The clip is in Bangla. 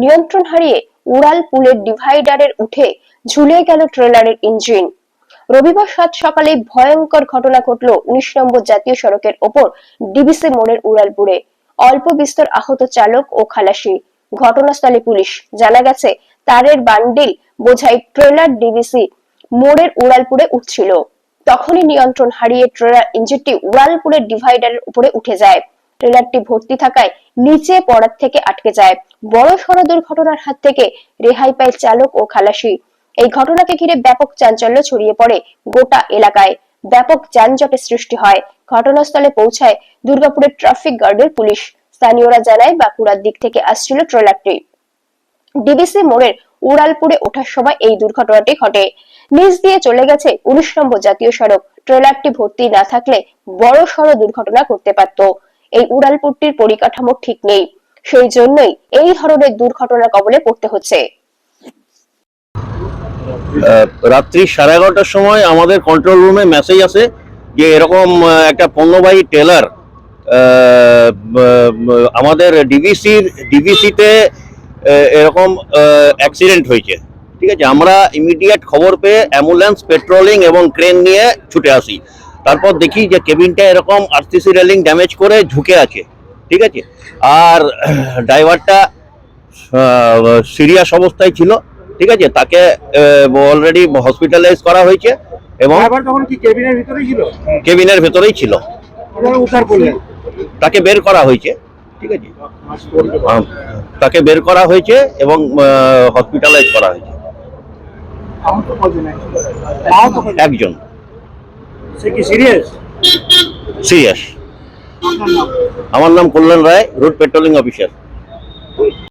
নিয়ন্ত্রণ হারিয়ে উড়াল পুলের ডিভাইডারের উঠে ঝুলে গেল ট্রেলারের ইঞ্জিন। রবিবার সাত সকালে ভয়ঙ্কর ঘটনা ঘটল উনিশ নম্বর জাতীয় সড়কের ওপর ডিবিসি মোড়ের উড়ালপুরে অল্প বিস্তর আহত চালক ও খালাসি। ঘটনাস্থলে পুলিশ জানা গেছে, তারের বান্ডিল বোঝাই ট্রেলার ডিবিসি মোড়ের উড়ালপুরে উঠছিল। তখনই নিয়ন্ত্রণ হারিয়ে ট্রেলার ইঞ্জিনটি উড়ালপুরের ডিভাইডারের উপরে উঠে যায়। ট্রেলারটি ভর্তি থাকায় নিচে পড়ার থেকে আটকে যায়। বড় সড় দুর্ঘটনার হাত থেকে রেহাই পায় চালক ও খালাসি। এই ঘটনাকে ঘিরে ব্যাপক চাঞ্চল্য ছড়িয়ে পড়ে গোটা এলাকায়। ব্যাপক যানজটের সৃষ্টি হয়। ঘটনাস্থলে পৌঁছায় দুর্গাপুরের ট্রাফিক গার্ডের পুলিশ। স্থানীয়রা জানায় বাঁকুড়ার দিক থেকে আসছিল ট্রেলারটি। ডিবিসি মোড়ের উড়ালপুরে ওঠার সময় এই দুর্ঘটনাটি ঘটে। নিচ দিয়ে চলে গেছে উনিশ নম্বর জাতীয় সড়ক। ট্রেলারটি ভর্তি না থাকলে বড় সড় দুর্ঘটনা করতে পারত। এই উড়ালপুরটির পরিকাঠামো ঠিক নেই। সেই জন্যই এই ধরনের দুর্ঘটনার কবলে পড়তে হচ্ছে। রাত্রি সাড়ে এগারোটার সময় আমাদের কন্ট্রোল রুমে মেসেজ আসে যে এরকম একটা পণ্যবাহী টেলার আমাদের ডিবিসির ডিবিসিতে এরকম অ্যাক্সিডেন্ট হয়েছে। ঠিক আছে? আমরা ইমিডিয়েট খবর পেয়ে অ্যাম্বুলেন্স পেট্রোলিং এবং ক্রেন নিয়ে ছুটে আসি। তারপর দেখি যে কেবিনটা এরকম আরসিসি রেলিং ড্যামেজ করে ঝুঁকে আছে ঠিক আছে? আর ড্রাইভারটা সিরিয়াস অবস্থায় ছিল ঠিক আছে? তাকে অলরেডি হসপিটালাইজ করা হয়েছে এবং কেবিনের ভিতরেই ছিল? তাকে বের করা হয়েছে ঠিক আছে? তাকে বের করা হয়েছে এবং হসপিটালাইজ করা হয়েছে? একজন। সে কি সিরিয়াস সিরিয়াস আমার নাম Kalyan Roy road patrolling officer